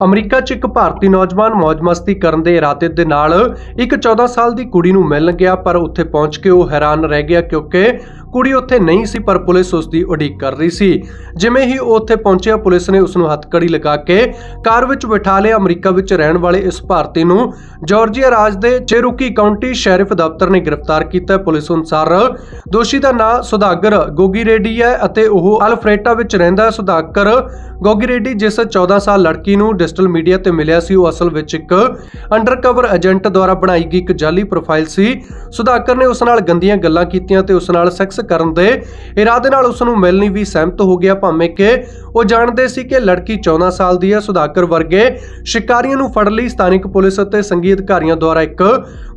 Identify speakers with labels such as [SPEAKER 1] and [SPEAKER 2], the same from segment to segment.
[SPEAKER 1] America 'ਚ ਇੱਕ ਭਾਰਤੀ ਨੌਜਵਾਨ ਮौज-ਮਸਤੀ ਕਰਨ ਦੇ ਇਰਾਦੇ ਦੇ ਨਾਲ ਇੱਕ 14 ਸਾਲ ਦੀ ਕੁੜੀ ਨੂੰ ਮਿਲਣ ਗਿਆ, ਪਰ ਉੱਥੇ ਪਹੁੰਚ ਕੇ ਉਹ ਹੈਰਾਨ ਰਹਿ ਗਿਆ ਕਿਉਂਕਿ ਕੁੜੀ ਉੱਥੇ ਨਹੀਂ ਸੀ, ਪਰ ਪੁਲਿਸ ਉਸ ਦੀ ਉਡੀਕ ਕਰ ਰਹੀ ਸੀ। ਜਿਵੇਂ ਹੀ ਉਹ ਉੱਥੇ ਪਹੁੰਚਿਆ, ਪੁਲਿਸ ਨੇ ਉਸ ਨੂੰ ਹੱਥਕੜੀ ਲਗਾ ਕੇ ਕਾਰ ਵਿੱਚ ਬਿਠਾ ਲਿਆ। ਅਮਰੀਕਾ ਵਿੱਚ ਰਹਿਣ ਵਾਲੇ ਇਸ ਭਾਰਤੀ ਨੂੰ ਜਾਰਜੀਆ ਰਾਜ ਦੇ ਚੇਰੂਕੀ ਕਾਉਂਟੀ ਸ਼ੈਰਿਫ ਦਫ਼ਤਰ ਨੇ ਗ੍ਰਿਫਤਾਰ ਕੀਤਾ। ਪੁਲਿਸ ਅਨੁਸਾਰ ਦੋਸ਼ੀ ਦਾ ਨਾਂ ਸੁਦਾਗਰ ਗੋਗੀ ਰੈਡੀ ਹੈ ਅਤੇ ਉਹ ਅਲਫਰੇਟਾ ਵਿੱਚ ਰਹਿੰਦਾ ਹੈ। ਸੁਦਾਗਰ ਗੋਗੀ ਰੇਡੀ ਜਿਸ 14 ਸਾਲ ਲੜਕੀ ਨੂੰ ਡਿਜੀਟਲ ਮੀਡੀਆ ਤੇ ਮਿਲਿਆ ਸੀ, ਉਹ ਅਸਲ ਵਿੱਚ ਇੱਕ ਅੰਡਰਕਵਰ ਏਜੰਟ ਦੁਆਰਾ ਬਣਾਈ ਗਈ ਇੱਕ ਜਾਲੀ ਪ੍ਰੋਫਾਈਲ ਸੀ। ਸੁਧਾਕਰ ਨੇ ਉਸ ਨਾਲ ਗੰਦੀਆਂ ਗੱਲਾਂ ਕੀਤੀਆਂ ਤੇ ਉਸ ਨਾਲ ਸੈਕਸ ਕਰਨ ਦੇ ਇਰਾਦੇ ਨਾਲ ਉਸ ਨੂੰ ਮਿਲਣੀ ਵੀ ਸਹਿਮਤ ਹੋ ਗਿਆ, ਭਾਵੇਂ ਕਿ ਉਹ ਜਾਣਦੇ ਸੀ ਕਿ ਲੜਕੀ 14 ਸਾਲ ਦੀ ਹੈ। ਸੁਦਾਗਰ ਵਰਗੇ ਸ਼ਿਕਾਰੀਆਂ ਨੂੰ ਫੜਨ ਲਈ। ਸਥਾਨਿਕ ਪੁਲਿਸ ਅਤੇ ਸੰਘੀ ਅਧਿਕਾਰੀਆਂ ਦੁਆਰਾ ਇੱਕ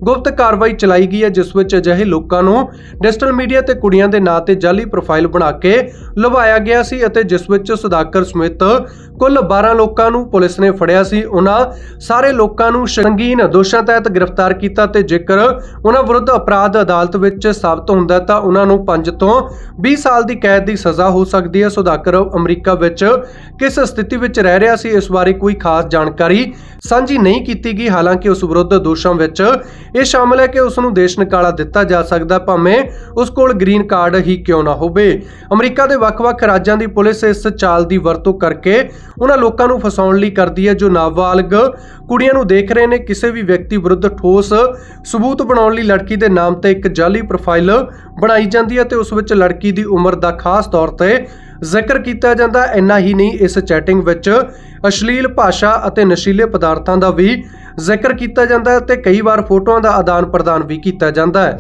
[SPEAKER 1] ਗੁਪਤ ਕਾਰਵਾਈ ਚਲਾਈ ਗਈ ਹੈ, ਜਿਸ ਵਿੱਚ ਅਜਿਹੇ ਲੋਕਾਂ ਨੂੰ ਡਿਜੀਟਲ ਮੀਡੀਆ ਤੇ ਕੁੜੀਆਂ ਦੇ ਨਾਂ ਤੇ ਜਾਲੀ ਪ੍ਰੋਫਾਈਲ ਬਣਾ ਕੇ ਲਵਾਇਆ ਗਿਆ ਸੀ ਅਤੇ ਜਿਸ ਵਿੱਚ ਸੁਧਾਕਰ ਸਮੇਤ ਕੁੱਲ 12 ਲੋਕਾਂ ਨੂੰ ਪੁਲਿਸ ਨੇ ਫੜਿਆ ਸੀ। ਉਹਨਾਂ ਸਾਰੇ ਲੋਕਾਂ ਨੂੰ ਸੰਗੀਨ ਦੋਸ਼ਾਂ ਤਹਿਤ ਗ੍ਰਿਫਤਾਰ ਕੀਤਾ ਤੇ ਜੇਕਰ ਉਹਨਾਂ ਵਿਰੁੱਧ ਅਪਰਾਧ ਅਦਾਲਤ ਵਿੱਚ ਸਾਬਤ ਹੁੰਦਾ ਹੈ ਤਾਂ ਉਹਨਾਂ ਨੂੰ 5 ਤੋਂ 20 ਸਾਲ ਦੀ ਕੈਦ ਦੀ ਸਜ਼ਾ ਹੋ ਸਕਦੀ ਹੈ। ਸੁਧਾਕਰ ਅਮਰੀਕਾ ਵਿੱਚ ਕਿਸ ਸਥਿਤੀ ਵਿੱਚ ਰਹਿ ਰਿਹਾ ਸੀ, ਇਸ ਬਾਰੇ ਕੋਈ ਖਾਸ ਜਾਣਕਾਰੀ ਸਾਂਝੀ ਨਹੀਂ ਕੀਤੀ ਗਈ। ਹਾਲਾਂਕਿ ਉਸ ਵਿਰੁੱਧ ਦੋਸ਼ਾਂ ਵਿੱਚ ਇਹ ਸ਼ਾਮਲ ਹੈ ਕਿ ਉਸ ਨੂੰ ਦੇਸ਼ ਨਿਕਾਲਾ ਦਿੱਤਾ ਜਾ ਸਕਦਾ, ਭਾਵੇਂ ਉਸ ਕੋਲ ਗ੍ਰੀਨ ਕਾਰਡ ਹੀ ਕਿਉਂ ਨਾ ਹੋਵੇ। ਅਮਰੀਕਾ ਦੇ ਵੱਖ-ਵੱਖ ਰਾਜਾਂ ਦੀ ਪੁਲਿਸ ਇਸ ਚਾਲ ਦੀ ਵਰਤੋਂ ਕਰਕੇ ਉਹਨਾਂ ਲੋਕਾਂ ਨੂੰ ਫਸਾਉਣ ਲਈ ਕਰਦੀ ਹੈ, ਜੋ ਨਾਬਾਲਗ ਕੁੜੀਆਂ ਨੂੰ ਦੇਖ ਰਹੇ ਨੇ। ਕਿਸੇ ਵੀ ਵਿਅਕਤੀ ਵਿਰੁੱਧ ਠੋਸ ਸਬੂਤ ਬਣਾਉਣ ਲਈ ਲੜਕੀ ਦੇ ਨਾਮ ਤੇ ਇੱਕ ਜਾਲੀ ਪ੍ਰੋਫਾਈਲ ਬਣਾਈ ਜਾਂਦੀ ਹੈ ਤੇ ਉਸ ਵਿੱਚ ਲੜਕੀ ਦੀ ਉਮਰ ਦਾ ਖਾਸ ਤੌਰ ਤੇ ਜ਼ਿਕਰ ਕੀਤਾ ਜਾਂਦਾ। ਇੰਨਾ ਹੀ ਨਹੀਂ, ਇਸ ਚੈਟਿੰਗ ਵਿੱਚ ਅਸ਼ਲੀਲ ਭਾਸ਼ਾ ਅਤੇ ਨਸ਼ੀਲੇ ਪਦਾਰਥਾਂ ਦਾ ਵੀ ਜ਼ਿਕਰ ਕੀਤਾ ਜਾਂਦਾ ਹੈ ਤੇ ਕਈ ਵਾਰ ਫੋਟੋਆਂ ਦਾ ਆਦਾਨ ਪ੍ਰਦਾਨ ਵੀ ਕੀਤਾ ਜਾਂਦਾ ਹੈ।